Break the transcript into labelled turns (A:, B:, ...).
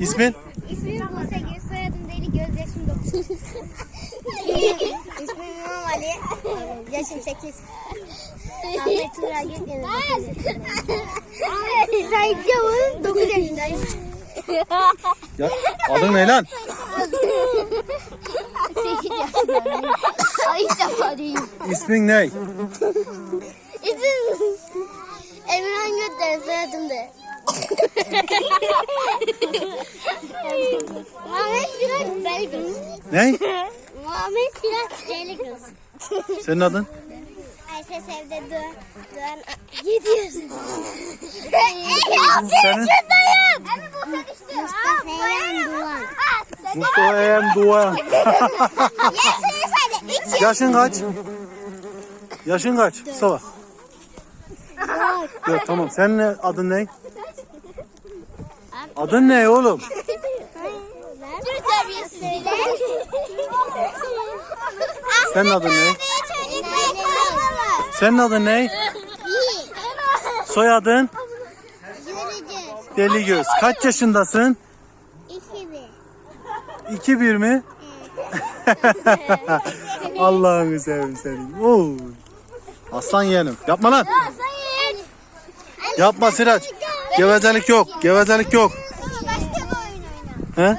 A: İsmin?
B: İsmim Buse Gül, soyadım Deli, gözyaşım 9. İsmim İmam Ali, yaşım 8. Ahmet Tuğra Gül, benim Sait Yavuz, 9 yaşındayım.
A: Ya, adın ne lan?
B: 8 yaşındayım. Sait Yavuz.
A: İsmin ne?
B: İsmim Emirhan Gökdelen, soyadım da. Muhammed Firak Belgöz.
A: Ne?
B: Muhammed Firak Belgöz.
A: Senin adın?
B: Ayşe Sevde Doğan. Doğan 7 yaşında.
A: Senin?
B: Mustafa Eren Doğan.
A: Mustafa Eren Doğan. Yaşın kaç? Yaşın kaç Mustafa? Yok tamam. Senin adın ne? Adın ne oğlum?
B: Türk terbiyesizliğiyle.
A: Senin adın ne? Senin adın ne? Soyadın? Deli Göz. Kaç yaşındasın?
B: İki bir.
A: 2-1 mi? Allah'ını seveyim seni. Oo. Aslan yeğenim. Yapma lan. Yapma Siraç. Gevezelik yok. Gevezelik yok.
B: Bir.
A: He?